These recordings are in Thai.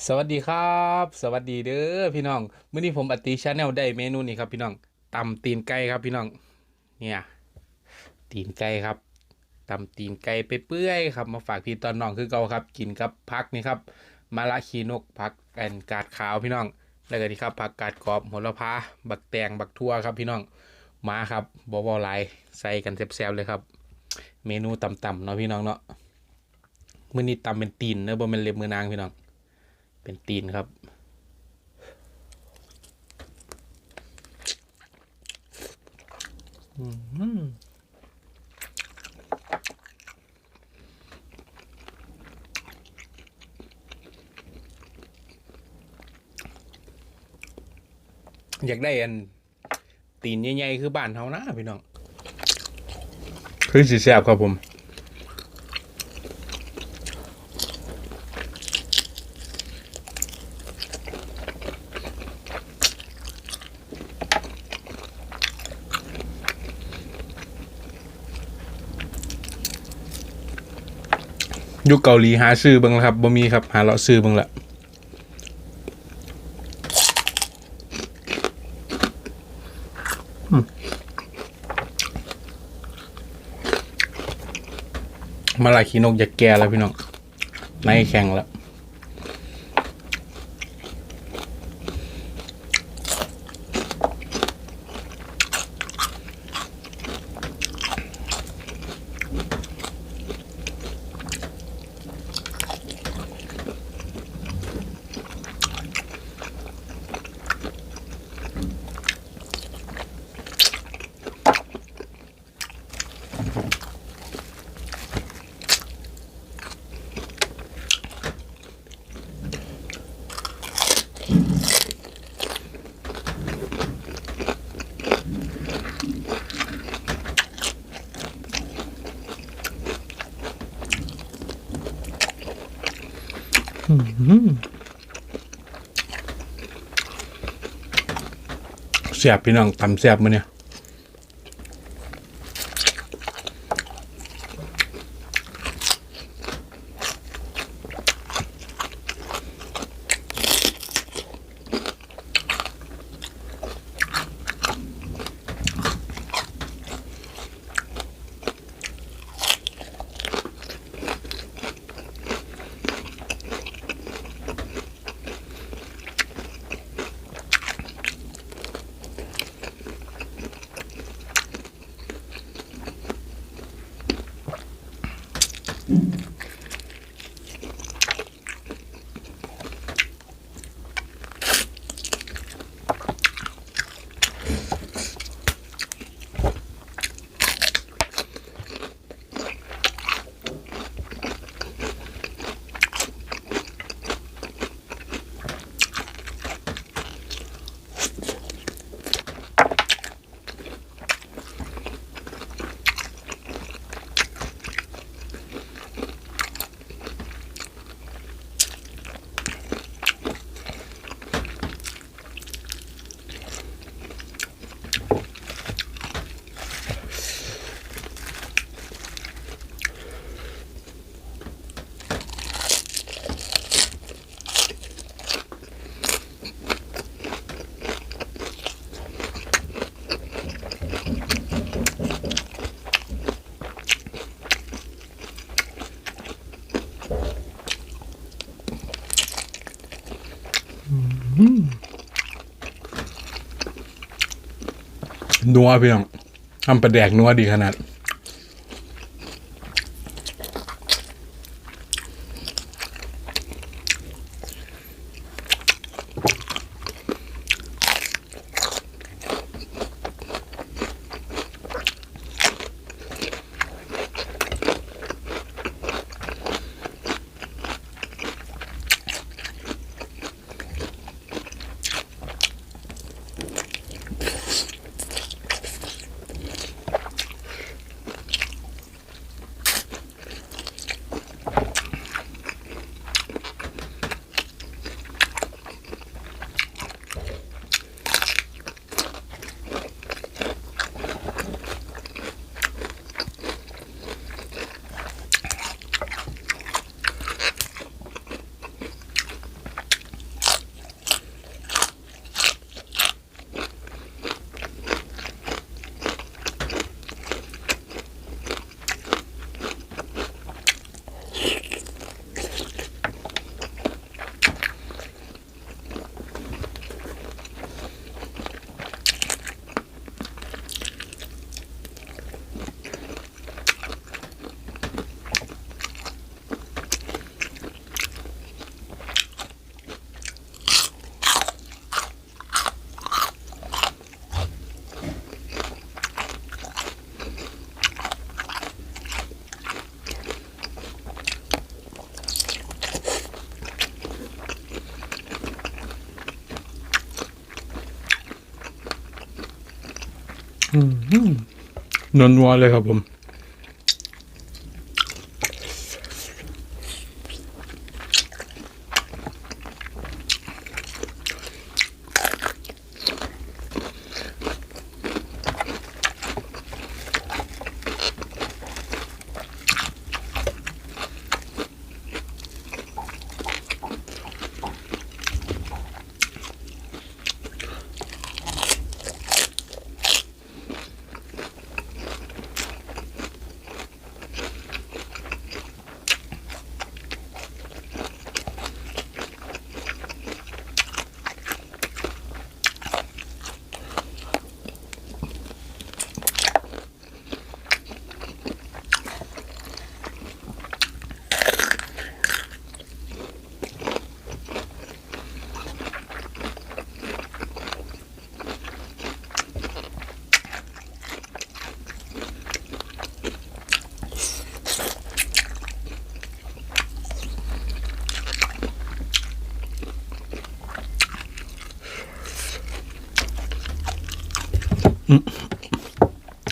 สวัสดีครับ สวัสดีเด้อพี่น้องมื้อนี้ผมอติชาแนลได้เมนูนี้ครับพี่น้องตำตีนไก่ครับพี่น้อง เนี่ยตีนไก่ครับตำตีนไก่ไปเปื่อยๆครับ มาฝากพี่ตอนน้องคือเก่าครับ กินกับพักนี่ครับมะละขีนกพักแอนกาดขาวพี่น้องแล้วก็นี่ครับผักกาดกรอบโหระพาบักแตงบักทั่วครับพี่น้องมาครับบอบอลายใส่กันแซ่บๆเลยครับ เมนูต่ำๆเนาะพี่น้องเนาะมื้อนี้ตำเป็นตีนเนอะบ่แม่นเล็บมือนางพี่น้อง เป็นตีนครับ อื้อหืออยากได้อัน ตีนใหญ่ๆคือบ้านเฮานะพี่น้อง คือสีแซ่บครับผม ยุคเกาหลีหาซื้อบ้างแล้วครับบ่มีครับหาเลาะซื้อบ้างละมาลายขีนกอยากแก่แล้วพี่น้องในแข็งแล้ว แซ่บพี่น้องตำแซ่บมาเนี่ย นัวเพียงทำปลาแดกนัวดีขนาด นวลนัวๆเลยครับผม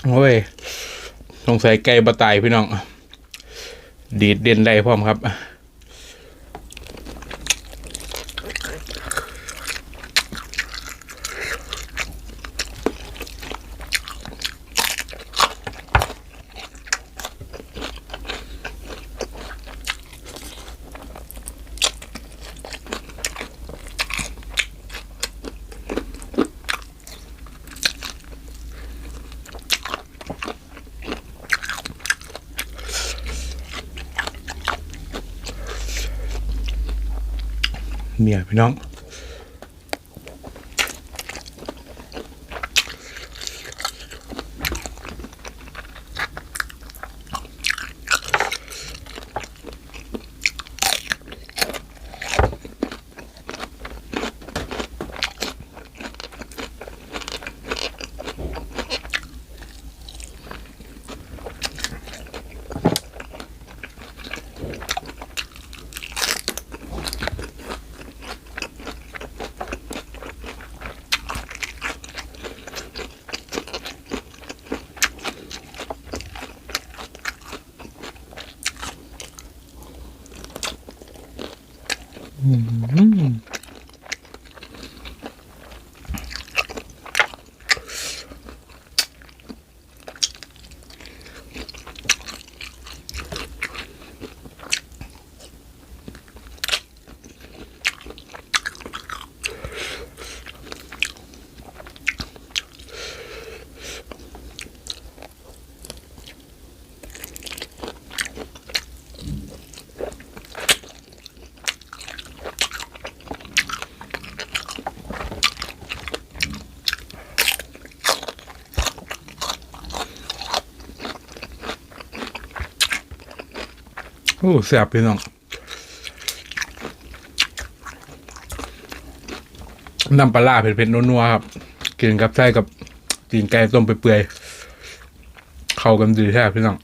โอ้ยสงสัยไก่บะตายพี่น้อง ดีดเด่นได้พร้อมครับ เนี่ยพี่น้อง โอ้แซ่บพี่น้องน้ำปลาร้าเผ็ดๆนัวๆครับ กินกับไส้กับตีนไก่ต้มเปื่อยๆเข้ากันดีแท้พี่น้อง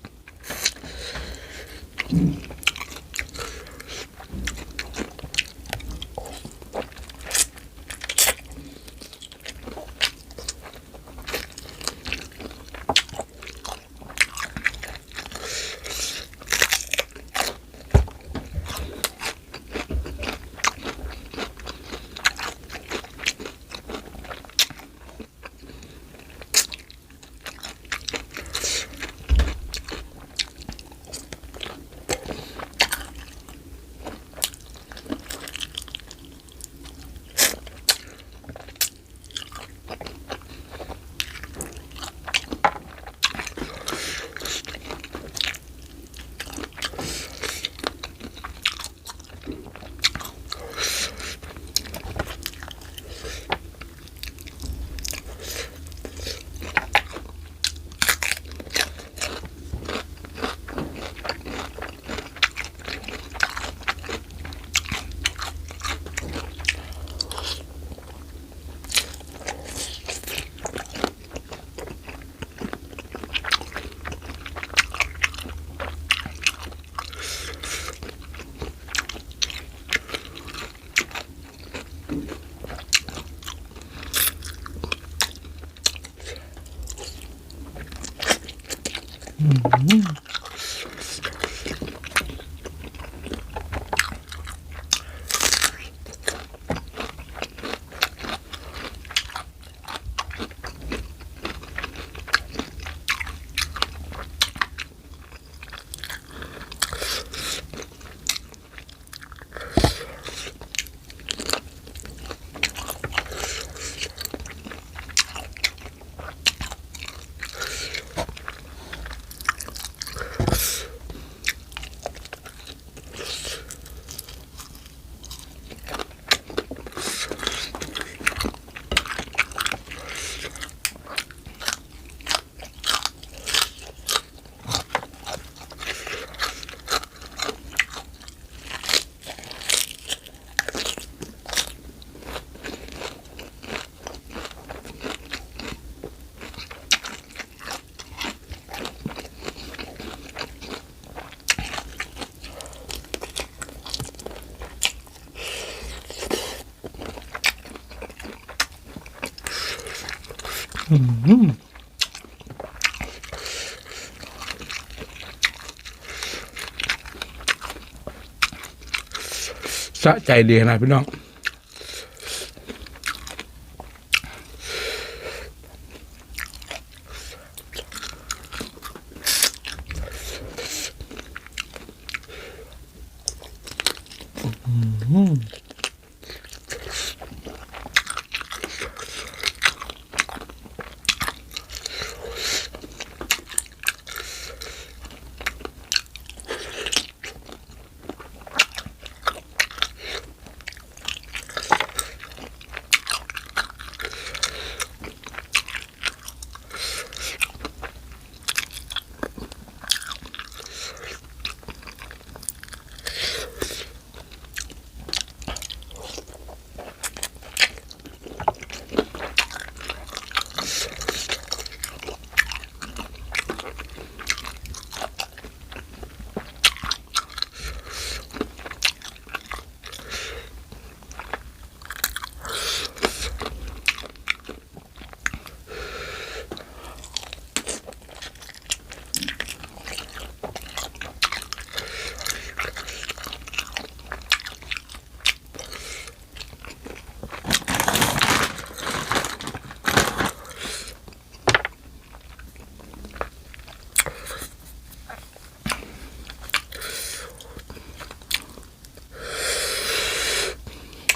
สะใจดีนะพี่น้อง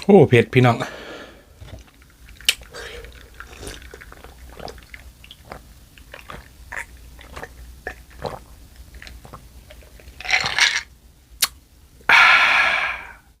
โอ้เผ็ดพี่น้อง